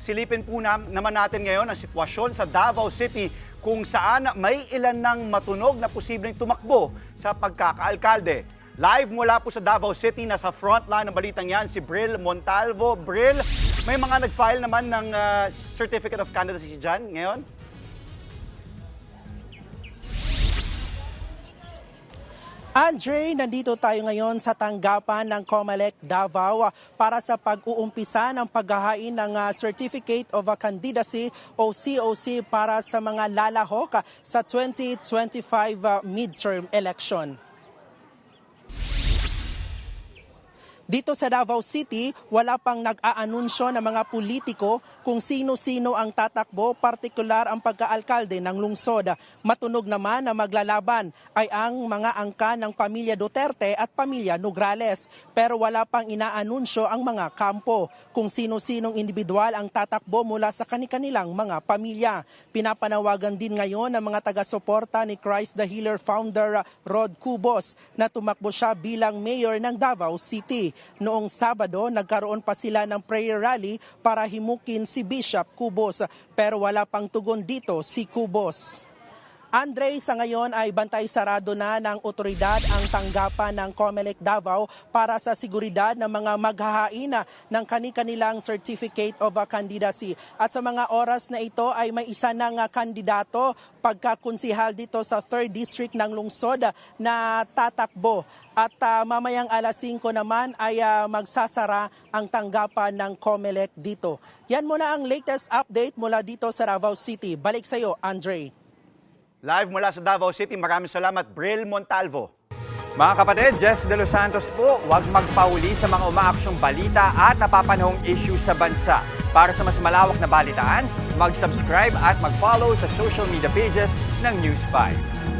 Silipin po na, naman natin ngayon ang sitwasyon sa Davao City kung saan may ilan ng matunog na posibleng tumakbo sa pagkakaalkalde. Live mula po sa Davao City, nasa frontline ng balitang yan si Bril Montalvo. Bril, may mga nag-file naman ng ah, Certificate of Candidacy dyan ngayon? Andre, nandito tayo ngayon sa tanggapan ng COMELEC Davao ah, para sa pag-uumpisa ng paghahain ng ah, Certificate of Candidacy o COC para sa mga lalahok ah, sa 2025 ah, midterm election. Dito sa Davao City, wala pang nag-aanunsyo ng mga politiko kung sino-sino ang tatakbo, partikular ang pagkaalkalde ng lungsod. Matunog naman na maglalaban ay ang mga angka ng pamilya Duterte at pamilya Nograles. Pero wala pang inaanunsyo ang mga kampo kung sino-sinong individual ang tatakbo mula sa kanilang mga pamilya. Pinapanawagan din ngayon ng mga taga-suporta ni Christ the Healer founder Rod Cubos na tumakbo siya bilang mayor ng Davao City. Noong Sabado, nagkaroon pa sila ng prayer rally para himukin si Bishop Cubos pero wala pang tugon dito si Cubos. Andre, sa ngayon ay bantay sarado na ng otoridad ang tanggapan ng COMELEC Davao para sa seguridad ng mga maghahain ng kani-kanilang Certificate of Candidacy. At sa mga oras na ito ay may isa ng kandidato pagkakonsihal dito sa 3rd District ng lungsod na tatakbo. At ah, mamayang alas 5 naman ay ah, magsasara ang tanggapan ng COMELEC dito. Yan muna ang latest update mula dito sa Davao City. Balik sa iyo, Andre. Live mula sa Davao City, maraming salamat Bril Montalvo. Mga kapatid, Jess De Los Santos po, huwag magpauli sa mga umaaksyong balita at napapanahong issue sa bansa. Para sa mas malawak na balitaan, mag-subscribe at mag-follow sa social media pages ng News 5.